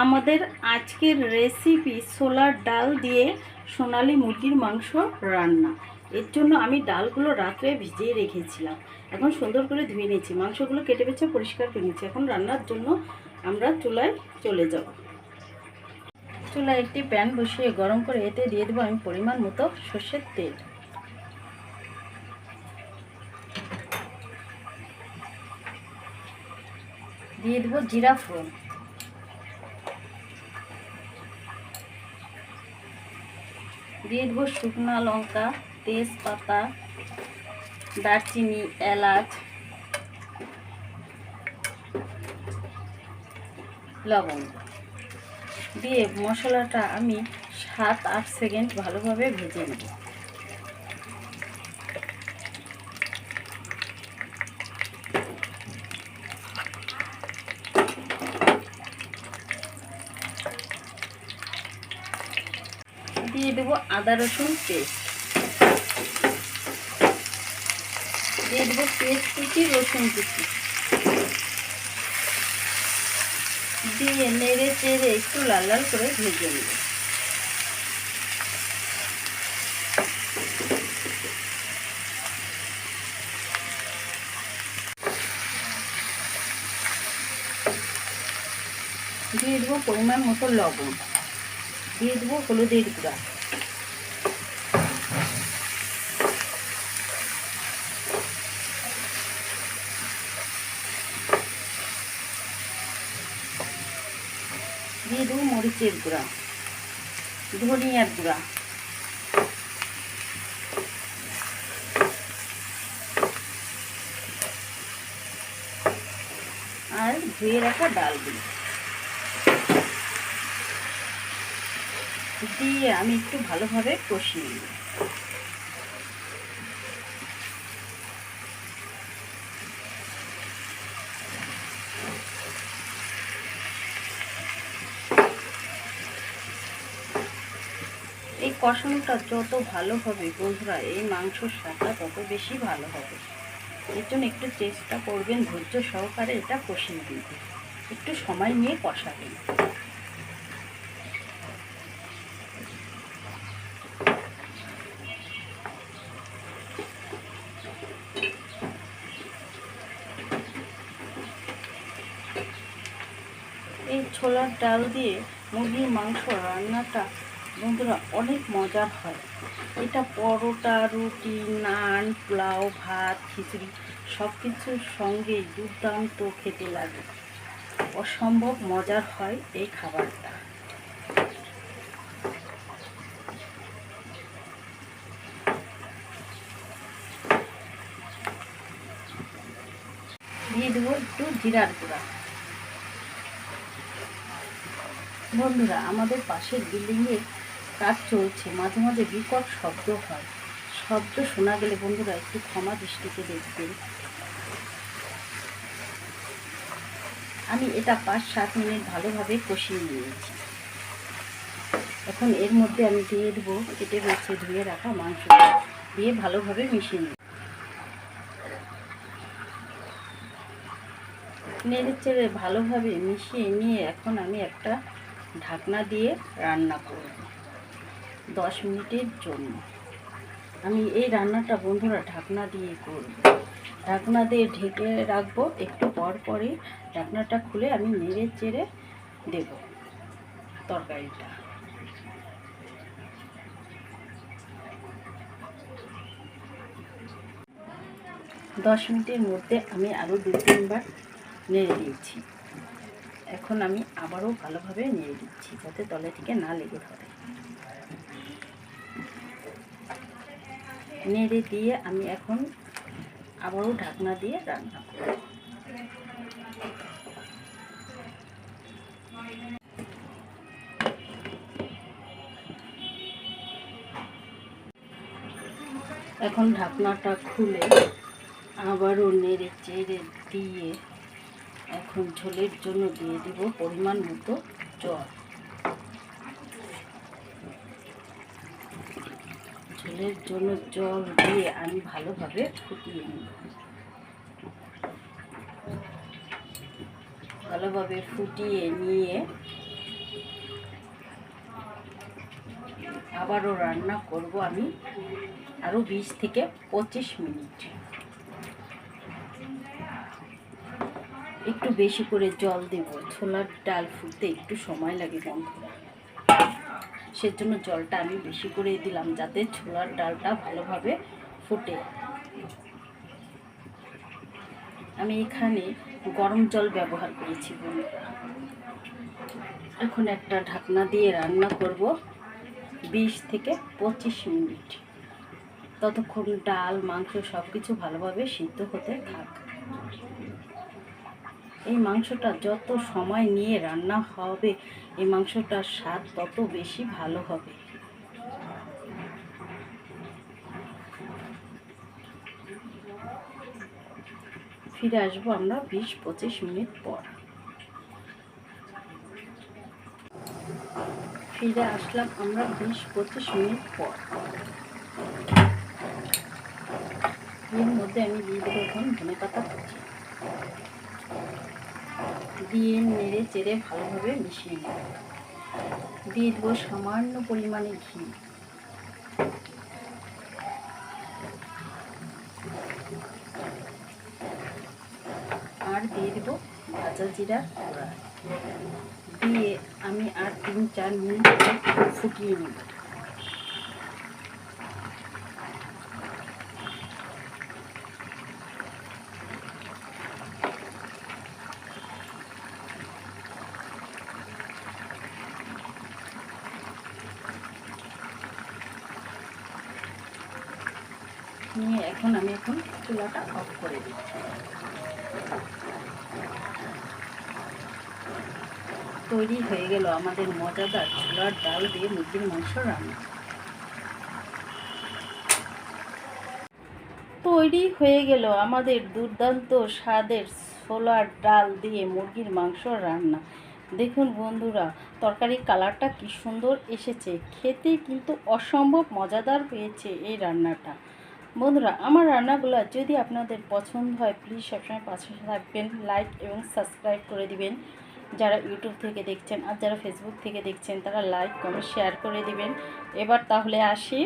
আমাদের আজকের রেসিপি ছোলার ডাল দিয়ে সোনালি মুরগির মাংস রান্না। এর জন্য আমি ডালগুলো রাত্রে ভিজিয়ে রেখেছিলাম। এখন সুন্দর করে ধুয়ে নিয়েছি। মাংসগুলো কেটে বেছে পরিষ্কার করে নিয়েছি। এখন রান্নার জন্য আমরা চুলায় চলে যাব। চুলায় একটি প্যান বসিয়ে গরম করে এতে দিয়ে দেবো আমি পরিমাণ মতো সর্ষের তেল। দিয়ে দেবো জিরা ফোড়ন। দিয়ে দেবো শুকনো লঙ্কা, তেজপাতা, দারচিনি, এলাচ লবঙ্গ দিয়ে মশলাটা আমি সাত আট সেকেন্ড ভালোভাবে ভেজে নেব। দিয়ে দেবো আদা রসুন পেস্ট। দিয়ে দেবো পেস্ট কুচি, রসুন কুচি। দিয়ে নেড়ে চেড়ে একটু লাল লাল করে ভেজে নেব। দিয়ে দেবো পরিমাণ মতো লবণ। দিয়ে দেবো হলুদের গুঁড়া। দিয়ে দেবো মরিচের গুঁড়া ধনিয়ার গুঁড়া। আর ধুয়ে রাখা ডালগুলো। দিয়ে আমি একটু ভালোভাবে কষিয়ে নিই। এই কষানোটা যত ভালো হবে বন্ধুরা, এই মাংসর স্বাদটা তত বেশি ভালো হবে। এর জন্য একটু চেষ্টা করবেন ধৈর্য সহকারে এটা কষিয়ে দিতে একটু সময় নিয়ে কষাবেন এই ছোলার ডাল দিয়ে মুরগির মাংস রান্নাটা বন্ধুরা অনেক মজার হয়। এটা পরোটা, রুটি, নান, পোলাও, ভাত, খিচুড়ি সব কিছুর সঙ্গে দুর্দান্ত খেতে লাগে। অসম্ভব মজার হয় এই খাবারটা। দিয়ে দেবো একটু জিরার গুঁড়া। বন্ধুরা, আমাদের পাশের বিল্ডিংয়ে কাজ চলছে। মাঝে মাঝে বিকট শব্দ হয়। শব্দ শোনা গেলে বন্ধুরা, একটু ক্ষমা দৃষ্টিতে দেখবেন। আমি এটা পাঁচ, সাত মিনিট ভালোভাবে কষিয়ে নিয়েছি। এখন এর মধ্যে আমি দিয়ে দেবো, কেটে বেছে ধুয়ে রাখা মাংস দিয়ে ভালোভাবে মিশিয়ে নিই নেড়ে চেড়ে ভালোভাবে মিশিয়ে নিয়ে এখন আমি একটা ঢাকনা দিয়ে রান্না করব। দশ মিনিটের জন্য। আমি এই রান্নাটা বন্ধুরা ঢাকনা দিয়ে করব। ঢাকনা দিয়ে ঢেকে রাখব। একটু পর পরে ঢাকনাটা খুলে আমি নেড়ে চেড়ে দেব তরকারিটা। দশ মিনিটের মধ্যে আমি আরও দু তিনবার নেড়ে দিয়েছি। এখন আমি আবারও ভালোভাবে নেড়ে দিচ্ছি যাতে তলে থেকে না লেগে ধরে নেড়ে দিয়ে আমি এখন আবারও ঢাকনা দিয়ে রান্না করব। এখন ঢাকনাটা খুলে আবারও নেড়ে চেড়ে দিয়ে এখন ঝোলের জন্য দিয়ে দিব পরিমাণ মতো জল। ঝোলের জন্য জল দিয়ে আমি ভালোভাবে ফুটিয়ে নিব। ভালোভাবে ফুটিয়ে নিয়ে আবারও রান্না করব আমি আরও বিশ থেকে পঁচিশ মিনিট। একটু বেশি করে জল দেব। ছোলার ডাল ফুটতে একটু সময় লাগে বন্ধুরা সেজন্য জলটা আমি বেশি করে দিলাম যাতে ছোলার ডালটা ভালোভাবে ফুটে। আমি এখানে গরম জল ব্যবহার করেছি বন্ধুরা এখন একটা ঢাকনা দিয়ে রান্না করব বিশ থেকে পঁচিশ মিনিট। ততক্ষণ ডাল, মাংস সব কিছু ভালোভাবে সিদ্ধ হতে থাক। এই মাংসটা যত সময় নিয়ে রান্না হবে, এই মাংসটার স্বাদ তত বেশি ভালো হবে। ফিরে আসব আমরা বিশ পঁচিশ মিনিট পর। ফিরে আসলাম আমরা বিশ পঁচিশ মিনিট পর। এর মধ্যে আমি দিয়ে দেবো এখন ধনে পাতা দিয়ে নেড়ে চেড়ে ভালোভাবে মিশিয়ে নেব দিয়ে দেবো সামান্য পরিমাণে ঘি। আর দিয়ে দেবো ভাজা জিরা দিয়ে আমি আর তিন চার মিনিট ফুটিয়ে নেব। নিয়ে এখন আমি এখন চুলাটা অফ করে দিচ্ছি। তৈরি হয়ে গেল আমাদের মজাদার ছোলার ডাল দিয়ে মুরগির মাংস রান্না। তৈরি হয়ে গেল আমাদের দুর্দান্ত স্বাদের ছোলার ডাল দিয়ে মুরগির মাংস রান্না। দেখুন বন্ধুরা, তরকারির কালারটা কি সুন্দর এসেছে। খেতে কিন্তু অসম্ভব মজাদার হয়েছে এই রান্নাটা। বন্ধুরা, আমার রান্নাগুলো যদি আপনাদের পছন্দ হয় প্লিজ সবসময় পাশে থাকবেন লাইক এবং সাবস্ক্রাইব করে দিবেন। যারা ইউটিউব থেকে দেখছেন আর যারা ফেসবুক থেকে দেখছেন, তারা লাইক কমেন্ট শেয়ার করে দিবেন। এবার তাহলে আসি।